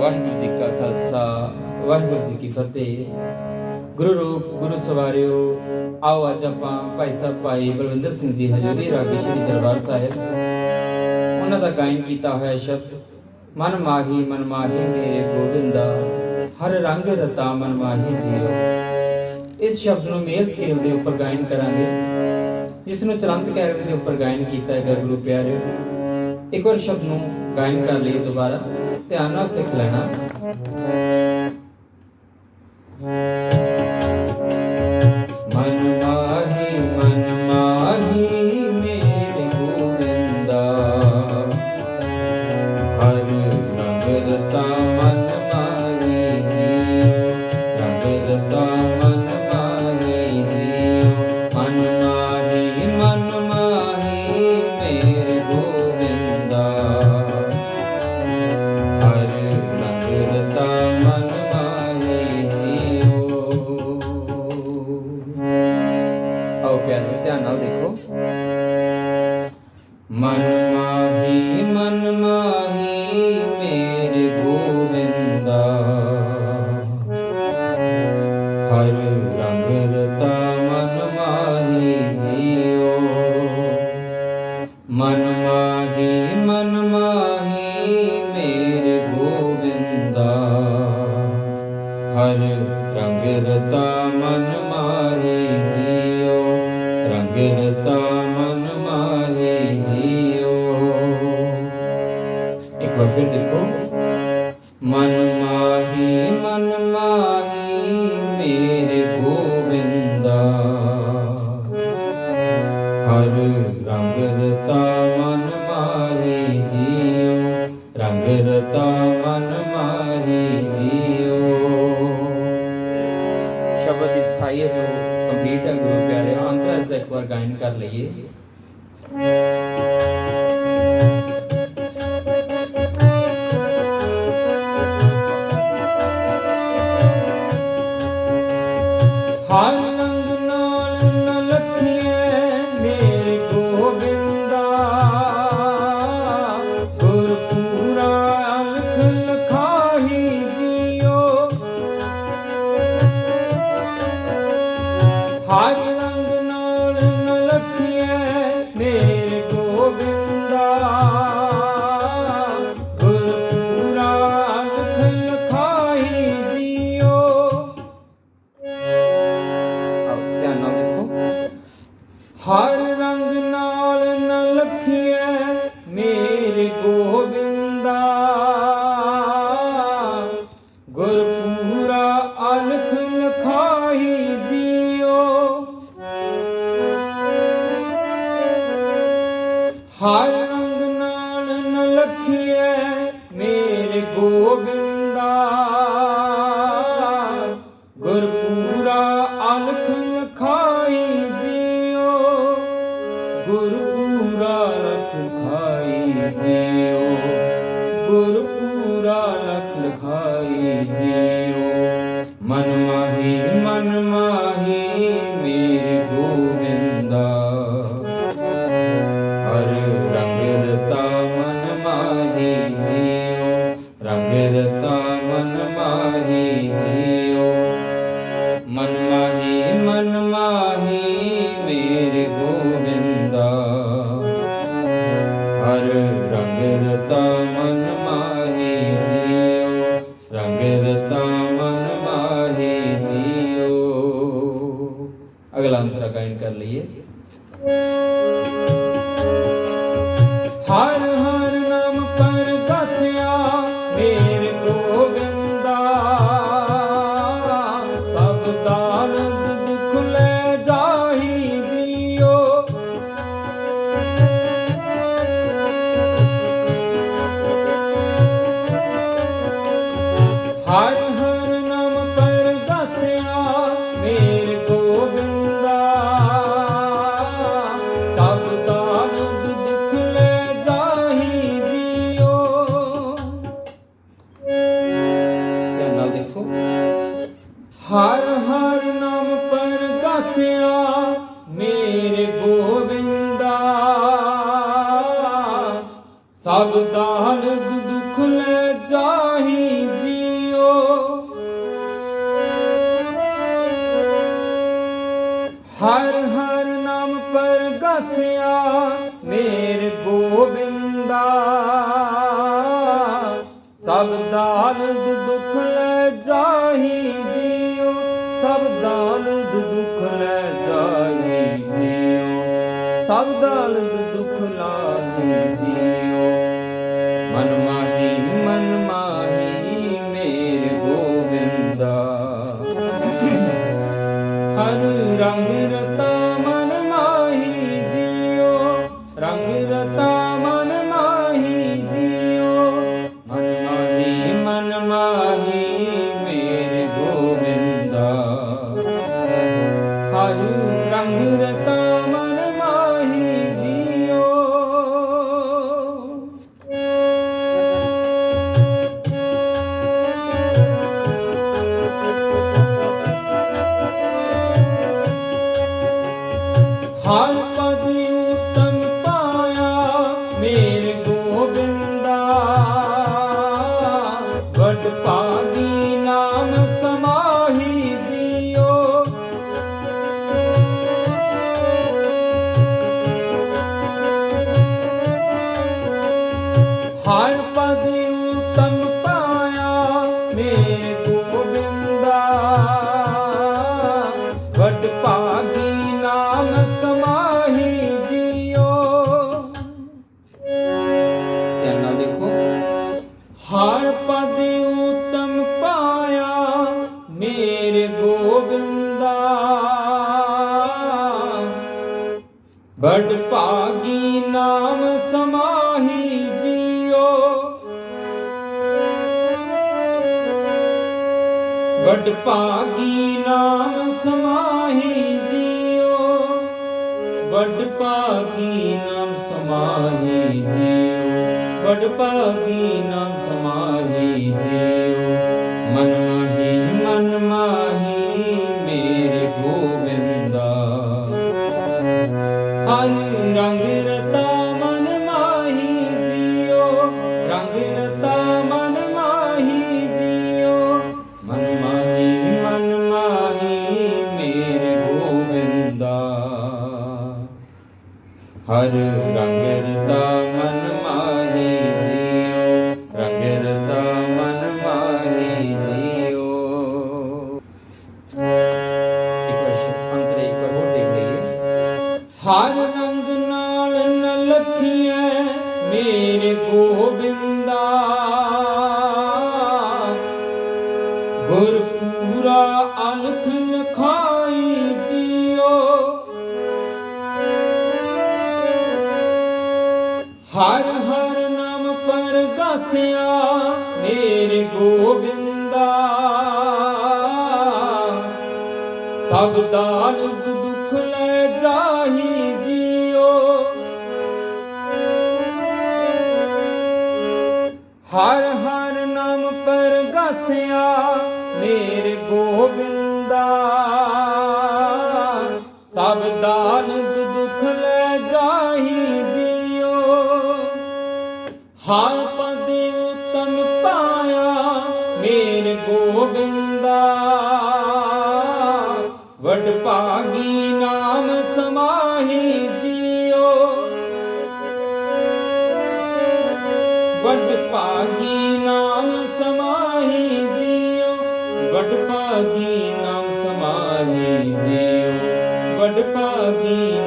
ਵਾਹਿਗੁਰੂ ਜੀ ਕਾ ਖਾਲਸਾ, ਵਾਹਿਗੁਰੂ ਜੀ ਕੀ ਫਤਿਹ। ਗੁਰੂ ਰੂਪ, ਗੁਰੂ ਸਵਾਰਿਓ, ਆਓ ਅੱਜ ਆਪਾਂ ਭਾਈ ਸਾਹਿਬ ਭਾਈ ਬਲਵਿੰਦਰ ਸਿੰਘ ਜੀ ਹਜ਼ੂਰੀ ਰਾਗੇ ਸ਼੍ਰੀ ਦਰਬਾਰ ਸਾਹਿਬ ਉਹਨਾਂ ਦਾ ਗਾਇਨ ਕੀਤਾ ਹੋਇਆ ਸ਼ਬਦ, ਮਨ ਮਾਹੀ ਮਨ ਮਾਹੀ ਮੇਰੇ ਗੋਬਿੰਦਾ, ਹਰ ਰੰਗ ਰਤਾ ਮਨ ਮਾਹੀ ਜੀਓ। ਇਸ ਸ਼ਬਦ ਨੂੰ ਮੇਲ ਸਕੇਲ ਦੇ ਉੱਪਰ ਗਾਇਨ ਕਰਾਂਗੇ, ਜਿਸ ਨੂੰ ਚਲੰਤ ਕੈਰਵ ਦੇ ਉੱਪਰ ਗਾਇਨ ਕੀਤਾ ਹੈ ਗੁਰੂ ਪਿਆਰਿਓ। ਇੱਕ ਵਾਰ ਸ਼ਬਦ ਨੂੰ ਗਾਇਨ ਕਰ ਲਈ ਦੁਬਾਰਾ, ਧਿਆਨ ਨਾਲ ਸਿੱਖ ਲੈਣਾ। ਮਨ ਮਾਹੀ ਮਨ ਮਾਹੀ, ਮੇਰੇ ਗੋਬਿੰਦਾ। ਹਰ ਰੰਗ ਰਤਾ ਮਨ ਮਾਹੀ ਜੀਓ, ਰੰਗ ਰਤਾ ਮਨ ਮਾਹੀ ਜੀਓ। ਇੱਕ ਵਾਰ ਫਿਰ ਦੇਖੋ। ਮਨ ਮਾਹੀ ਮਨ ਮਾਹੀ ਸ਼ਬਦ ਦੀ ਸਥਾਈ ਹੈ ਜੋ ਕੰਪਲੀਟ ਹੈ ਗੁਰੂ ਪਿਆਰੇ ਅੰਤਰਾ ਇਸ ਦਾ ਇੱਕ ਵਾਰ ਗਾਇਨ ਕਰ ਲਈਏ। ਗੁਰਪੂਰਾ ਲਖ ਲਖਾਈ ਗੁਰ ਪੂਰਾ ਲਖ ਲਖਾਈ ਜੀਓ ਅਗਲਾ ਅੰਤਰਾ ਗਾਇਨ ਕਰ ਲਈਏ। ਹਰ ਹਰ ਨਾਮ ਪਰਗਾਸਿਆ ਮੇਰੇ ਗੋਵਿੰਦਾ। ਸਭ ਦਰਦ ਦੁਖ ਲੈ ਜਾਹੀ ਜੀਓ। ਹਰ ਹਰ ਨਾਮ ਪਰ ਪਰਗਾਸਿਆ ਮੇਰੇ ਗੋਵਿੰਦਾ। ਸਭ ਦਰਦ ਸਭ ਹਰ ਪਦ ਉਤਮ ਪਾਇਆ ਮੇਰੇ ਗੋਬਿੰਦਾ। ਵੱਡ ਭਾਗੀ ਨਾਮ ਸਮਾਹੀ ਜੀਓ ਹਰ ਪਦ ਬੜ ਭਾਗੀ ਨਾਮ ਸਮਾਹੀ ਜੀਓ। ਵਡ ਭਾਗੀ ਨਾਮ ਸਮਾਹੀ ਜੀਓ। ਬੜ ਭਾਗੀ ਨਾਮ ਸਮਾਹੀ ਜੀਓ। ਵਡ ਭਾਗੀ ਨਾਮ ਸਮਾਹੀ ਜੀਓ। ਹਰ ਹਰ ਨਾਮ ਪਰ ਗਸਿਆ ਮੇਰੇ ਗੋਬਿੰਦਾ। ਸਭ ਦਾਨ ਦੁੱਖ ਲੈ ਜਾਹੀ ਜੀਓ। ਹਰ ਹਰ ਨਾਮ ਪਰ ਗਸਿਆ ਮੇਰੇ ਗੋਬਿੰਦਾ। ਸਭ ਦਾਨ ਹਰ ਪਦ ਉਤਮ ਪਾਇਆ ਮੇਰੇ ਗੋਬਿੰਦਾ। ਵਡ ਭਾਗੀ ਨਾਮ ਸਮਾਹੀ ਜੀਓ। ਵਡ ਭਾਗੀ ਨਾਮ ਸਮਾਹੀ ਜੀਓ। ਵਡ ਭਾਗੀ ਨਾਮ ਸਮਾਹੀ ਜੀਓ। ਵਡ ਭਾਗੀ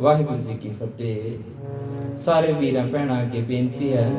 ਵਾਹਿਗੁਰੂ ਜੀ ਕੀ ਫਤਿਹ। ਸਾਰੇ ਵੀਰਾਂ ਭੈਣਾਂ ਅੱਗੇ ਬੇਨਤੀ ਹੈ